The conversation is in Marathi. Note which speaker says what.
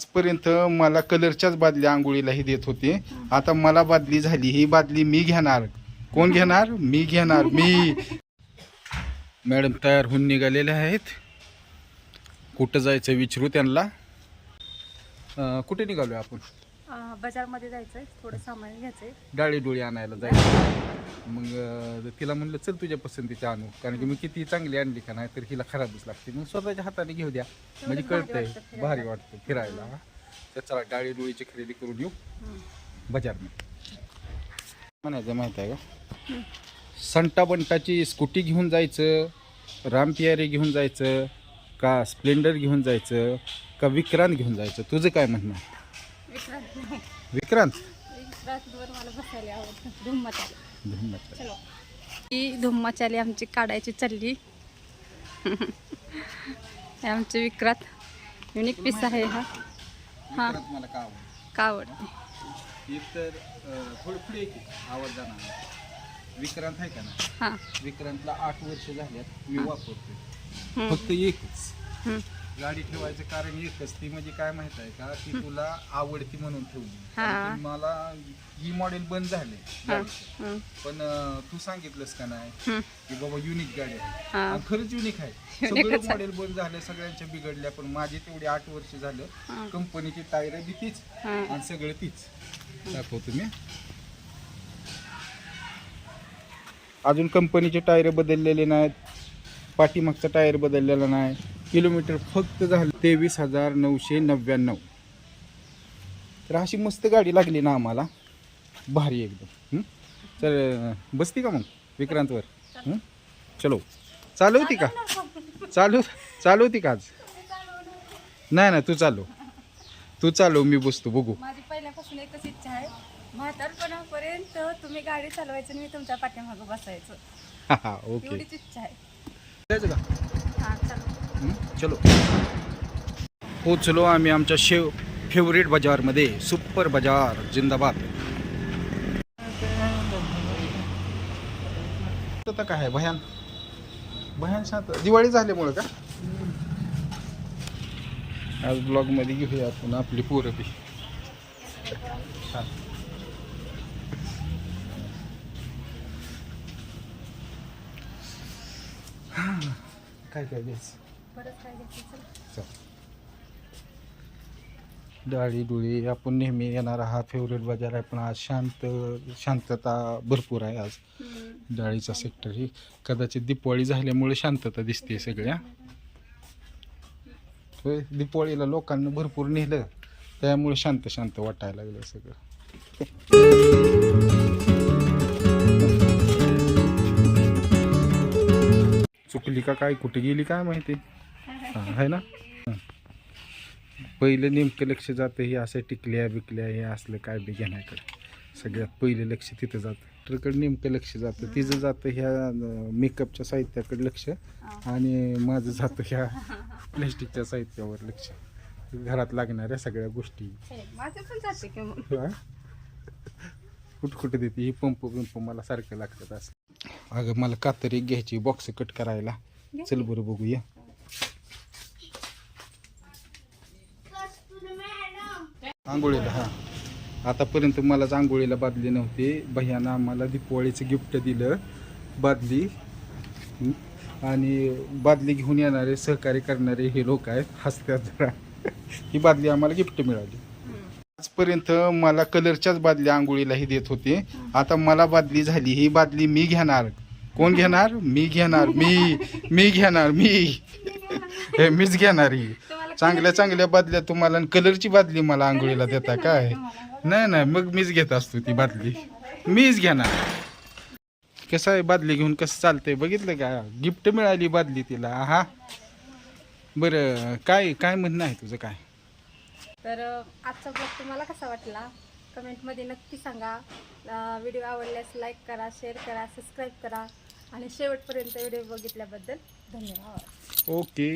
Speaker 1: आजपर्यंत मला कलरच्याच बादल्या आंघोळीलाही देत होते. आता मला बादली झाली. ही बादली मी घेणार. कोण घेणार? मी घेणार. मी. मॅडम तयार होऊन निघालेले आहेत. कुठं जायचं विचारू त्यांना? कुठे निघालो आपण?
Speaker 2: बाजारमध्ये जायचंय. थोडं सामान घ्यायचंय.
Speaker 1: डाळी डोळी आणायला जायचं. मग अं, तिला म्हणलं चल तुझ्या पसंतीची आणू. कारण की मी किती चांगली आणली का नाही तर हिला खराबच लागते. मग स्वतःच्या हाताने घेऊ द्या. म्हणजे
Speaker 2: भारी
Speaker 1: कळतंय.
Speaker 2: वाटतं फिरायला.
Speaker 1: भारी वाटतं फिरायला. हा. तर चला डाळी डोळीची खरेदी करून येऊ. बाजारमध्ये. म्हणायचं माहीत आहे का? संटा बंटाची स्कूटी घेऊन जायचं रामपियारी घेऊन जायचं का स्प्लेंडर घेऊन जायचं का विक्रांत घेऊन जायचं? तुझं काय म्हणणं आहे?
Speaker 2: विक्रांत नाही.
Speaker 1: विक्रांत?
Speaker 2: विक्रांतवर मला बसायला आवडतं. धूम मचाली
Speaker 1: धन्यवाद
Speaker 2: चलो. ही धूम मचाली आमची काढायची चालली. हे आमचे विक्रांत. युनिक पीस आहे हा. हा.
Speaker 1: विक्रांत मला का आवडतं?
Speaker 2: का आवडते?
Speaker 1: एक तर अं, थोडं पुढे की आवाज जाणार विक्रांत आहे का ना
Speaker 2: हां.
Speaker 1: विक्रांतला आठ वर्ष झाल्यात मी वापरतोय.
Speaker 2: हम्म.
Speaker 1: फक्त एकच.
Speaker 2: हम्म.
Speaker 1: गाडी ठेवायचं कारण एकच ती म्हणजे काय माहीत आहे का ती तुला आवडती म्हणून ठेवली.
Speaker 2: हा.
Speaker 1: कारण की मला ही मॉडेल बंद झाले गाडीचं. पण अं, तू सांगितलंस का नाही. की बाबा युनिक गाडी आहे.
Speaker 2: हां.
Speaker 1: आणि खरंच युनिक आहे. सगळे. मॉडेल बंद झाले सगळ्यांच्या बिघडल्या पण माझी तेवढी आठ वर्ष झालं. कंपनीची टायर बी तीच
Speaker 2: हां.
Speaker 1: आणि सगळं तीच. दाखवतो मी. अजून कंपनीचे टायर बदललेले नाहीत. पाठीमागचा टायर बदललेला नाही. किलोमीटर फक्त झालं. तेवीस हजार नऊशे नव्याण्णव तर अशी मस्त गाडी लागली ना आम्हाला. भारी एकदम? तर बसती का मग विक्रांतवर? हं? चलो. चालवती का? चालू चालवती का आज? नाही नाही तू चालव. तू चालव मी बसतो बघू.
Speaker 2: माझी पहिल्यापासून एकच इच्छा आहे. म्हातारपणापर्यंत तुम्ही गाडी चालवायचं आणि मी तुमच्या पाठीमागं बसायचं.
Speaker 1: हा हा ओके.
Speaker 2: इच्छा आहे. चलो.
Speaker 1: हं? चलो पोचलो आम्ही आमच्या शेव फेवरेट बाजारमध्ये सुपर बाजार जिंदाबाद. काय भयान. भयान शांत. दिवाळी झाल्यामुळं का? आज ब्लॉगमध्ये घेऊया आपण आपली पोरं बी. काय काय घ्यायचं? डाळी डुळी आपण नेहमी येणारा हा फेवरेट बाजार आहे पण आज शांत शांतता भरपूर आहे आज. डाळीचा सेक्टर ही. कदाचित दिपवाळी झाल्यामुळे शांतता दिसते सगळ्या. दिपवाळीला लोकांना भरपूर नेलं. त्यामुळे शांत शांत वाटायला लागलं सगळं. चुकली का काय? कुठे गेली काय माहिती? हा, आहे ना. पहिलं नेमकं लक्ष जातं हे असं टिकल्या बिकल्या हे असलं काय बी घेण्याकडे. सगळ्यात पहिलं लक्ष तिथं जातं. ट्रकडे नेमकं लक्ष जातं. तिचं जातं ह्या मेकअपच्या साहित्याकडे लक्ष आणि माझं जातं ह्या प्लॅस्टिकच्या साहित्यावर लक्ष. घरात लागणाऱ्या सगळ्या गोष्टी? कुठं कुठं देते? ही पंप पंप मला सारखं लागतात असं. अगं मला कातर घ्यायची बॉक्स कट करायला. चल बरं बघूया. आंघोळीला हा. आतापर्यंत मलाच आंघोळीला बादली नव्हती. भैयानं आम्हाला दीपावळीचं गिफ्ट दिलं बादली? आणि बादली घेऊन येणारे सहकार्य करणारे हे लोक आहेत हसत्यात जरा ही बादली आम्हाला गिफ्ट मिळाली. आजपर्यंत मला कलरच्याच बादल्या आंघोळीलाही देत होते. आता मला बादली झाली ही बादली मी घेणार. कोण घेणार? मी घेणार. मी मी घेणार मी. हे मीच घेणार ही. चांगल्या चांगल्या बादल्या तुम्हाला आणि कलरची बादली मला आंघोळीला देता काय? नाही नाही मग मीच घेत असतो ती बादली. मीच घेणार. कसं आहे बादली घेऊन कसं चालतंय? बघितलं का? गिफ्ट मिळाली बादली तिला. हा बरं काय काय म्हणणं आहे तुझं काय?
Speaker 2: तर आजचा ब्लॉग तुम्हाला कसा वाटला? कमेंटमध्ये नक्की सांगा. व्हिडिओ आवडल्यास लाईक करा शेअर करा सबस्क्राईब करा. आणि शेवटपर्यंत व्हिडिओ बघितल्याबद्दल धन्यवाद.
Speaker 1: ओके.